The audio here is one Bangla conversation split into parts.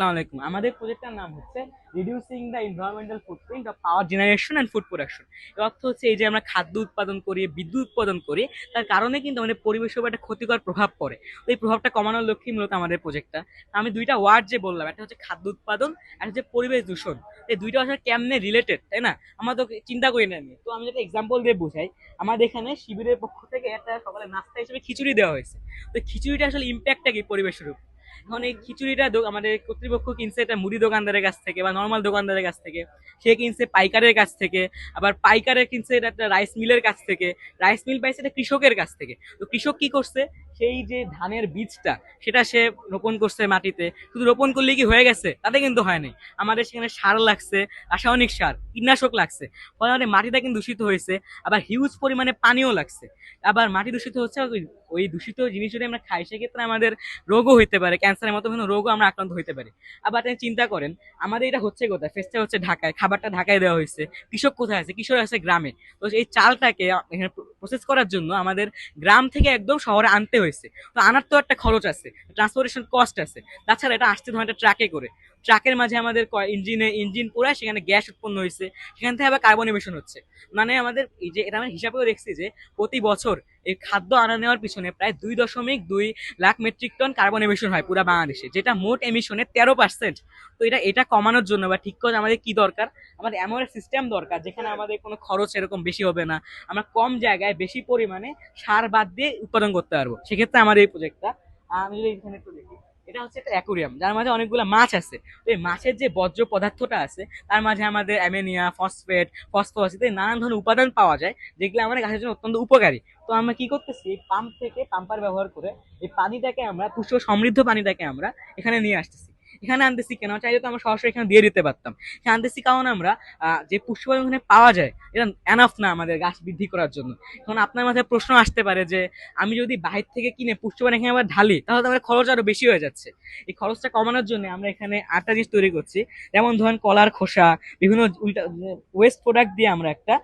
আসসালামু আমাদের প্রজেক্টটার নাম হচ্ছে reducing the environmental footprint of power generation and food production এর অর্থ হচ্ছে এই যে আমরা খাদ্য উৎপাদন করি, বিদ্যুৎ উৎপাদন করি, তার কারণে কিন্তু আমাদের পরিবেশের উপর একটা ক্ষতিকর প্রভাব পড়ে। এই প্রভাবটা কমানোর লক্ষ্যেই মূলত আমাদের প্রজেক্টটা আমি দুইটা ওয়ার্ড যে বললাম, একটা হচ্ছে খাদ্য উৎপাদন আর হচ্ছে পরিবেশ দূষণ। এই দুইটা আসলে কেমনে রিলেটেড তাই না? আমরা তো চিন্তা করি না তো আমি যেটা এক্সাম্পল দিয়ে বোঝাই, আমাদের এখানে শিবিরের পক্ষ থেকে একটা সকালে নাস্তা হিসেবে খিচুড়ি দেওয়া হয়েছে। তো খিচুড়িটা আসলে ইম্প্যাক্টটা কি পরিবেশের উপর? এখন এই খিচুড়িটা আমাদের কর্তৃপক্ষ কিনছে এটা মুড়ি দোকানদারের কাছ থেকে বা নর্মাল দোকানদারের কাছ থেকে। সে কিনছে পাইকারের কাছ থেকে, আবার পাইকারের কিনছে এটা একটা রাইস মিলের কাছ থেকে। রাইস মিল পাইছে এটা কৃষকের কাছ থেকে। তো কৃষক কি করছে? সেই যে ধানের বীজটা, সেটা সে রোপণ করছে মাটিতে। শুধু রোপণ করলে কি হয়ে গেছে? তাতে কিন্তু হয় নাই। আমাদের সেখানে সার লাগছে, রাসায়নিক সার, কীটনাশক লাগছে। ফলে আমাদের মাটিটা কিন্তু দূষিত হয়েছে, আবার হিউজ পরিমাণে পানিও লাগছে। আবার মাটি দূষিত হচ্ছে, ওই- দূষিত জিনিস যদি আমরা খাই, সেক্ষেত্রে আমাদের রোগও হইতে পারে, ক্যান্সারের মতো বিভিন্ন রোগও আমরা আক্রান্ত হইতে পারি। আবার আপনি চিন্তা করেন, আমাদের এটা হচ্ছে কোথায়? ফেসটা হচ্ছে ঢাকায়, খাবারটা ঢাকায় দেওয়া হয়েছে। কৃষক কোথায় আছে? কৃষক আছে গ্রামে। তো এই চালটাকে প্রসেস করার জন্য আমাদের গ্রাম থেকে একদম শহরে আনতে হয়েছে। তো আনার তো একটা খরচ আছে ট্রান্সপোর্টেশন কস্ট আছে। তাছাড়া এটা আসতে ধরনের ট্রাকে করে। ট্রাকের মাঝে আমাদের ইঞ্জিনে, ইঞ্জিন পুরা সেখানে গ্যাস উৎপন্ন হয়েছে। সেখান থেকে আবার কার্বন এমিশন হচ্ছে। মানে আমাদের এই যে, এটা আমরা হিসাবেও দেখছি যে, প্রতি বছর এই খাদ্য আনা নেওয়ার পিছনে প্রায় দুই দশমিক দুই lakh metric ton carbon emission হয় পুরো বাংলাদেশে, যেটা মোট এমিশনের তেরো পার্সেন্ট তো এটা এটা কমানোর জন্য বা ঠিক করে আমাদের কি দরকার? আমাদের এমন একটা সিস্টেম দরকার, যেখানে আমাদের কোনো খরচ এরকম বেশি হবে না। আমরা কম জায়গায় বেশি পরিমাণে সার বাদ দিয়ে উৎপাদন করতে পারব। সেক্ষেত্রে আমাদের এই প্রজেক্টটা আমি যদি এখানে একটু দেখি। এটা হচ্ছে একটা অ্যাকুরিয়াম, যার মাঝে অনেকগুলো মাছ আছে। এই মাছের যে বর্জ্য পদার্থটা আছে, তার মাঝে আমাদের অ্যামেনিয়া, ফসফেট, ফসফরাস ইত্যাদি নানান ধরনের উপাদান পাওয়া যায়, যেগুলো আমাদের গাছের জন্য অত্যন্ত উপকারী। তো আমরা কি করতেছি পাম্প থেকে পাম্পার ব্যবহার করে এই পানিটাকে আমরা পুষ্প সমৃদ্ধ পানিটাকে আমরা এখানে নিয়ে আসতেছি। এখানে আনতেছি কেন? চাইলে তো আমরা সরাসরি এখানে দিয়ে দিতে পারতাম। আনতেছি কারণ আমরা যে পুষ্প এখানে পাওয়া যায়, এটা এনাফ না আমাদের গাছ বৃদ্ধি করার জন্য। এখন আপনার মাথায় প্রশ্ন আসতে পারে যে, আমি যদি বাহির থেকে কিনে পুষ্পবান এখানে আবার ঢালি, তাহলে তো আমার খরচ আরও বেশি হয়ে যাচ্ছে। এই খরচটা কমানোর জন্য আমরা এখানে আটটা জিনিস তৈরি করছি। যেমন ধরেন কলার খোসা, বিভিন্ন উল্টা ওয়েস্ট প্রোডাক্ট দিয়ে আমরা একটা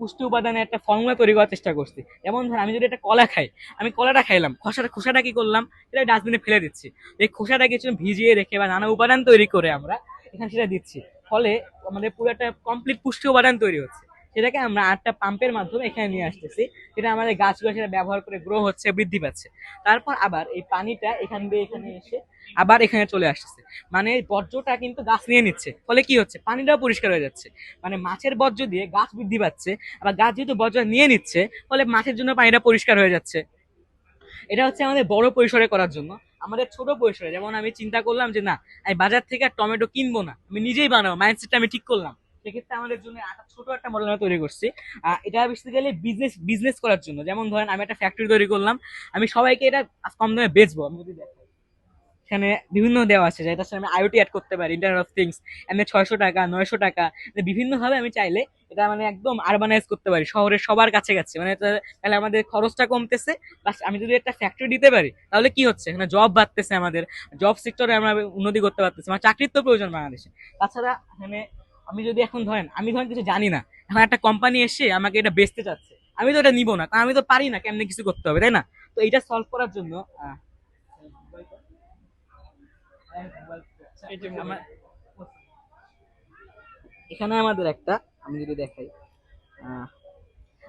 পুষ্টি উপাদানের একটা ফর্মুলা তৈরি করার চেষ্টা করছি। যেমন ধর, আমি যদি একটা কলা খাই, আমি কলাটা খাইলাম, খোসাটা খোসাটা কি করলাম? এটা ডাস্টবিনে ফেলে দিচ্ছি। এই খোসাটা কিছু ভিজিয়ে রেখে বা নানা উপাদান তৈরি করে আমরা এখানে সেটা দিচ্ছি। ফলে আমাদের পুরো একটা কমপ্লিট পুষ্টি উপাদান তৈরি হচ্ছে। সেটাকে আমরা আটটা পাম্পের মাধ্যমে এখানে নিয়ে আসতেছি। যেটা আমাদের গাছগুলো সেটা ব্যবহার করে গ্রো হচ্ছে, বৃদ্ধি পাচ্ছে। তারপর আবার এই পানিটা এখান দিয়ে এখানে এসে আবার এখানে চলে আসতেছে। মানে বর্জ্যটা কিন্তু গাছ নিয়ে নিচ্ছে। ফলে কি হচ্ছে? পানিটাও পরিষ্কার হয়ে যাচ্ছে। মানে মাছের বর্জ্য দিয়ে গাছ বৃদ্ধি পাচ্ছে, আবার গাছ যেহেতু বর্জ্য নিয়ে নিচ্ছে, ফলে মাছের জন্য পানিটা পরিষ্কার হয়ে যাচ্ছে। এটা হচ্ছে আমাদের বড় পরিসরে করার জন্য। আমাদের ছোট পরিসরে, যেমন আমি চিন্তা করলাম যে না, আমি বাজার থেকে আর টমেটো কিনবো না, আমি নিজেই বানাবো মাইন্ডসেটটা আমি ঠিক করলাম। সেক্ষেত্রে আমাদের জন্য একটা ছোট একটা মডেল আমরা তৈরি করছি। এটা বেসিক্যালি বিজনেস বিজনেস করার জন্য। যেমন ধরেন, আমি একটা ফ্যাক্টরি তৈরি করলাম। আমি সবাইকে এটা কম দামে বেচবো। আমি যদি এখানে বিভিন্ন দেওয়া আছে। যেটা আমি আইওটি অ্যাড করতে পারি ইন্টারনেট অফ থিংস এমনি ছয়শো টাকা, নয়শো টাকা। মানে বিভিন্নভাবে আমি চাইলে এটা মানে একদম আরবানাইজ করতে পারি, শহরের সবার কাছে কাছে মানে তাহলে আমাদের খরচটা কমতেছে। প্লাস আমি যদি একটা ফ্যাক্টরি দিতে পারি, তাহলে কি হচ্ছে? এখানে জব বাড়তেছে আমাদের। জব সেক্টরে আমরা উন্নতি করতে পারতেছি। আমার চাকরির তো প্রয়োজন বাংলাদেশে। তাছাড়া এখানে আমি যদি এখন ধরেন আমি ধরেন কিছু জানি না এখন একটা কোম্পানি এসে আমাকে এটা বেচতে চাচ্ছে আমি তো এটা নিব না কারণ আমি তো পারি না কেমনি কিছু করতে হবে তাই না? তো এইটা সলভ করার জন্য এখানে আমাদের একটা আমি যদি দেখাই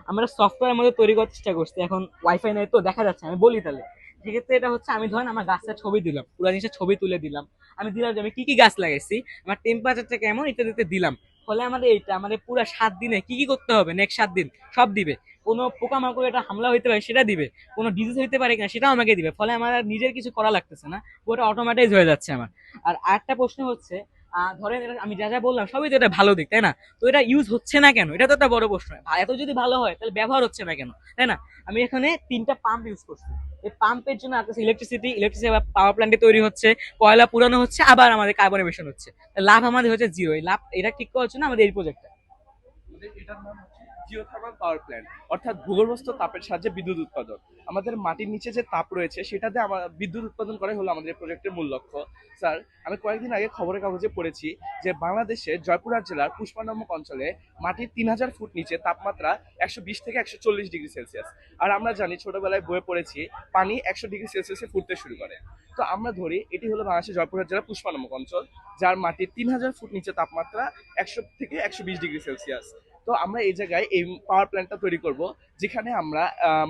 আমরা সফটওয়্যার মধ্যে তৈরি করার চেষ্টা করছি এখন ওয়াইফাই নাই তো দেখা যাচ্ছে আমি বলি তাহলে। সেক্ষেত্রে এটা হচ্ছে আমি ধরেন আমার গাছটার ছবি দিলাম, পুরো জিনিসের ছবি তুলে দিলাম। আমি দিলাম যে আমি কি কি গাছ লাগাইছি, আমার টেম্পারেচারটা কেমন ইত্যাদিতে দিলাম। ফলে আমাদের এইটা, আমাদের পুরো সাত দিনে কি কি করতে হবে নেক্সট সাত দিন সব দিবে। কোনো পোকামাকড় এটা হামলা হইতে পারে সেটা দিবে, কোনো ডিজিজ হইতে পারে কিনা সেটাও আমাকে দিবে। ফলে আমার নিজের কিছু করা লাগতেছে না ওটা অটোমেটাইজ হয়ে যাচ্ছে আমার। আর আরেকটা প্রশ্ন হচ্ছে ধরেন আমি যা যা বললাম, সবই তো এটা ভালো দিক, তাই না? তো এটা ইউজ হচ্ছে না কেন? এটা তো একটা বড় প্রশ্ন। এত যদি ভালো হয়, তাহলে ব্যবহার হচ্ছে না কেন? তাই না? আমি এখানে তিনটা পাম্প ইউজ করছি। এই পাম্পের জন্য ইলেকট্রিসিটি ইলেকট্রিসিটি পাওয়ার প্ল্যান্টে তৈরি হচ্ছে, কয়লা পুরানো হচ্ছে, আবার আমাদের কার্বন এমিশন হচ্ছে। লাভ আমাদের হচ্ছে জিরো এই লাভ, এটা ঠিক করার জন্য আমাদের এই প্রজেক্টটা জিওথার্মাল পাওয়ার প্ল্যান্ট অর্থাৎ ভূগর্ভস্থ তাপের সাহায্যে বিদ্যুৎ উৎপাদন। আমাদের মাটির নিচে যে তাপ রয়েছে সেটাতে আমার বিদ্যুৎ উৎপাদন করাই হলো আমাদের প্রজেক্টের মূল লক্ষ্য। স্যার, আমি কয়েকদিন আগে খবরের কাগজে পড়েছি যে বাংলাদেশের জয়পুরহাট জেলার পুষ্পা নামক অঞ্চলে মাটির তিন হাজার ফুট নিচে তাপমাত্রা একশো বিশ থেকে একশো চল্লিশ ডিগ্রি সেলসিয়াস। আর আমরা জানি, ছোটবেলায় বয়ে পড়েছি, পানি একশো ডিগ্রি সেলসিয়াসে ফুটতে শুরু করে। তো আমরা ধরি, এটি হলো বাংলাদেশের জয়পুরহাট জেলার পুষ্পা নামক অঞ্চল, যার মাটির তিন হাজার ফুট নিচে তাপমাত্রা একশো থেকে একশো বিশ ডিগ্রি সেলসিয়াস। তো আমরা এই জায়গায় এই পাওয়ার প্ল্যান্টটা তৈরি করব, যেখানে আমরা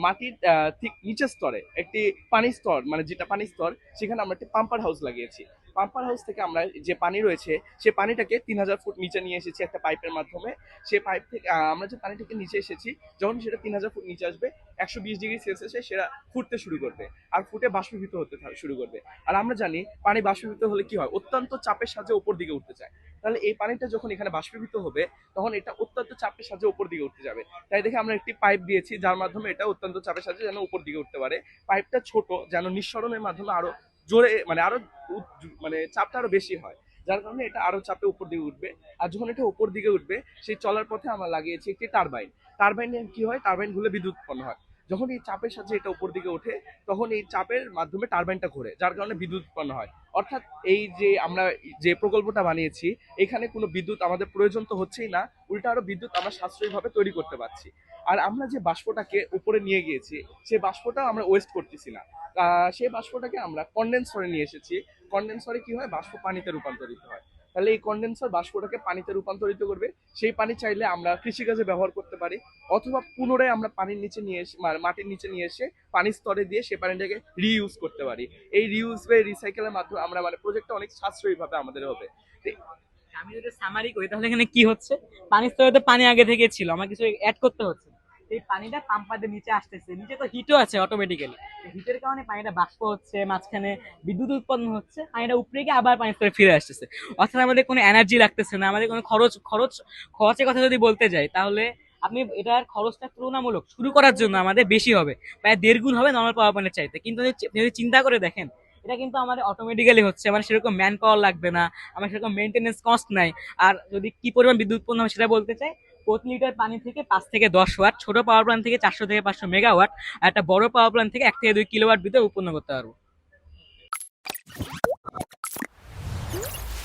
মাটির ঠিক নিচের স্তরে একটি পানির স্তর মানে যেটা পানির স্তর, সেখানে আমরা একটি পাম্পার হাউস লাগিয়েছি। পাম্পার হাউস থেকে আমরা যে পানি রয়েছে, সে পানিটাকে তিন হাজার ফুট নিচে নিয়ে এসেছি একটা পাইপের মাধ্যমে। সে পাইপ থেকে আমরা যে পানিটাকে নিচে এসেছি, যখন সেটা তিন হাজার ফুট নিচে আসবে, একশো বিশ ডিগ্রি সেলসিয়াসে সেটা ফুটতে শুরু করবে। আর ফুটে বাষ্পীভূত হতে শুরু করবে। আর আমরা জানি, পানি বাষ্পীভূত হলে কি হয়? অত্যন্ত চাপের সাহায্যে উপর দিকে উঠতে চায়। তাহলে এই পানিটা যখন এখানে বাষ্পীভূত হবে, তখন এটা অত্যন্ত চাপের সাহায্যে উপর দিকে উঠতে যাবে। তাই দেখে আমরা একটি পাইপ দিয়েছি, যার মাধ্যমে এটা অত্যন্ত চাপের সাহায্যে যেন উপর দিকে উঠতে পারে। পাইপটা ছোট, যেন নিঃসরণের মাধ্যমে আরও জোরে মানে আরও মানে চাপটা আরও বেশি হয়। যার কারণে এটা আরও চাপে উপর দিকে উঠবে। আর যখন এটা উপর দিকে উঠবে, সেই চলার পথে আমরা লাগিয়েছি একটি টারবাইন টারবাইনে কি হয়? টারবাইনগুলো বিদ্যুৎ উৎপন্ন হয়। যখন এই চাপের সাহায্যে এটা উপর দিকে ওঠে, তখন এই চাপের মাধ্যমে টারবাইনটা ঘোরে, যার কারণে বিদ্যুৎ উৎপন্ন হয়। অর্থাৎ এই যে আমরা যে প্রকল্পটা বানিয়েছি, এখানে কোনো বিদ্যুৎ আমাদের প্রয়োজন তো হচ্ছেই না, উল্টা আরও বিদ্যুৎ আমরা সাশ্রয়ীভাবে তৈরি করতে পারছি। আর আমরা যে বাষ্পটাকে উপরে নিয়ে গিয়েছি সেই বাষ্পটাও আমরা ওয়েস্ট করতেছি না। সেই বাষ্পটাকে আমরা কন্ডেন্সরে নিয়ে এসেছি। কন্ডেন্সরে কি হয়? বাষ্প পানিতে রূপান্তরিত হয়। তাহলে এই কন্ডেন্সার বাষ্পটাকে পানিতে রূপান্তরিত করবে। সেই পানি চাইলে আমরা কৃষিকাজে ব্যবহার করতে পারি অথবা পুনরায় আমরা পানির নিচে নিয়ে এসে মাটির নিচে নিয়ে এসে পানির স্তরে দিয়ে সেই পানিটাকে রিইউজ করতে পারি। এই রিইউজ বা রিসাইকেলের মাধ্যমে আমরা মানে প্রজেক্টটা অনেক সাশ্রয়ীভাবে আমাদের হবে। আমি যদি সামারি করি, তাহলে এখানে কি হচ্ছে? পানির স্তরে তো পানি আগে থেকে ছিল আমার কিছু অ্যাড করতে হচ্ছে। এই পানিটা পাম্পাদের নিচে আসতেছে। নিচে তো হিটও আছে অটোমেটিক্যালি হিটের কারণে পানিটা বাষ্প হচ্ছে, মাঝখানে বিদ্যুৎ উৎপন্ন হচ্ছে, পানিটা উপরে গিয়ে আবার পানির স্তরে ফিরে আসতেছে। অর্থাৎ আমাদের কোনো এনার্জি লাগতেছে না, আমাদের কোনো খরচ খরচ, খরচের কথা যদি বলতে যাই, তাহলে আপনি এটার খরচটা তুলনামূলক শুরু করার জন্য আমাদের বেশি হবে, প্রায় দেড় গুণ হবে নর্মাল পাওয়ার প্ল্যান্টের চাইতে। কিন্তু যদি চিন্তা করে দেখেন, এটা কিন্তু আমাদের অটোমেটিক্যালি হচ্ছে মানে সেরকম ম্যান পাওয়ার লাগবে না, আমার সেরকম মেনটেনেন্স কস্ট নাই, আর যদি কি পরিমাণ বিদ্যুৎ উৎপন্ন হবে সেটা বলতে চাই প্রতি লিটার পানি থেকে পাঁচ থেকে দশ ওয়াট, ছোট পাওয়ার প্ল্যান্ট থেকে চারশো থেকে পাঁচশো মেগাওয়াট একটা বড় পাওয়ার প্ল্যান্ট থেকে এক থেকে দুই কিলোওয়াট বিদ্যুৎ উৎপন্ন করতে পারব।